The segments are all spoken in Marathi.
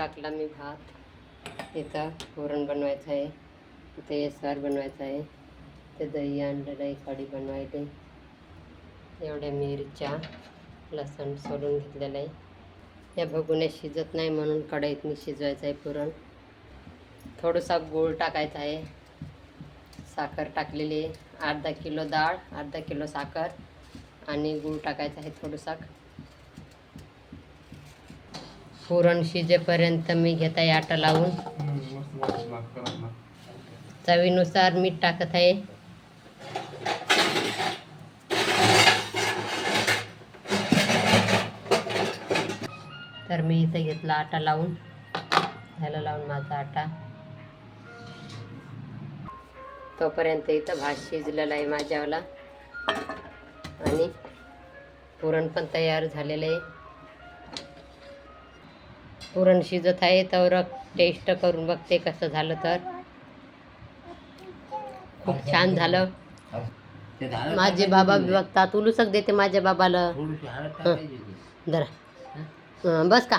टाकला मी भात. इथं पुरण बनवायचं आहे. इथे एसवार बनवायचं आहे. ते दही आणलेलं आहे कढी बनवायला. एवढ्या मिरच्या लसण सोलून घेतलेलं आहे. या भगुन्या शिजत नाही म्हणून कढईतनी शिजवायचं आहे पुरण. थोडंसा गूळ टाकायचा आहे. साखर टाकलेली आहे. अर्धा किलो डाळ अर्धा किलो साखर आणि गूळ टाकायचा आहे थोडंसा. पुरण शिजेपर्यंत मी घेत आहे आटा लावून. चवीनुसार मीठ टाकत आहे. तर मी इथं घेतला आटा लावून. ह्याला लावून माझा आटा. तोपर्यंत इथं भात शिजलेला आहे माझ्यावाला. आणि पुरण पण तयार झालेलं आहे. पुरण शिजत आहे तर टेस्ट करून बघते कसं झालं तर. खूप छान झालं. माझे बाबा बी बघतात उलूसक देते माझ्या बाबाला. जरा बस का?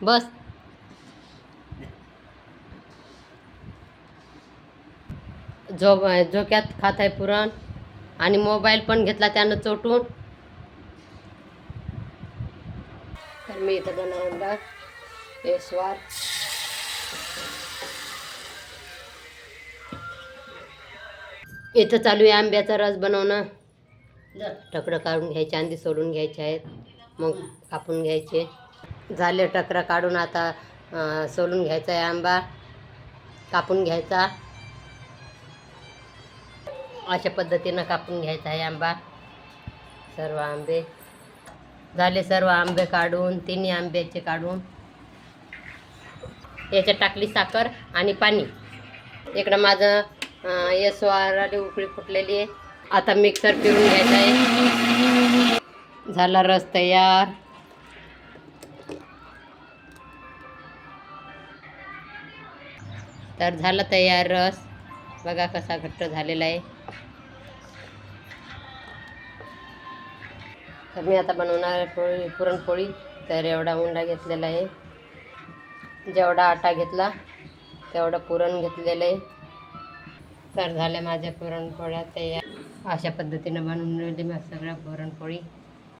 बस. झो झोक्यात खात आहे पुरण आणि मोबाईल पण घेतला त्यानं चोटून. तर मी इथं बनवलं पेशवार इथं चालू आहे आंब्याचा रस बनवणं. टकडं काढून घ्यायचे अंडी सोडून घ्यायचे आहेत. मग कापून घ्यायचे. झाले टकरं काढून आता अं, सोलून घ्यायचा आहे आंबा. कापून घ्यायचा. अशा पद्धतीनं कापून घ्यायचा आहे आंबा. सर्व आंबे. झाले सर्व आंबे काढून तिन्ही आंब्याचे काढून. याच्यात टाकली साखर आणि पाणी. इकडं माझं अं, उकळी फुटलेली आहे. आता मिक्सर पिळून घ्यायचं आहे. झाला रस तयार. तर झाला तयार रस. बघा कसा घट्ट झालेला आहे. तर मी आता बनवणार आहे पोळी पुरणपोळी. तर एवढा उंडा घेतलेला आहे. जेवढा आटा घेतला तेवढं पुरण घेतलेलं आहे. तर झाल्या माझ्या पुरणपोळ्या तयार. अशा पद्धतीनं बनवून मग सगळ्या पुरणपोळी.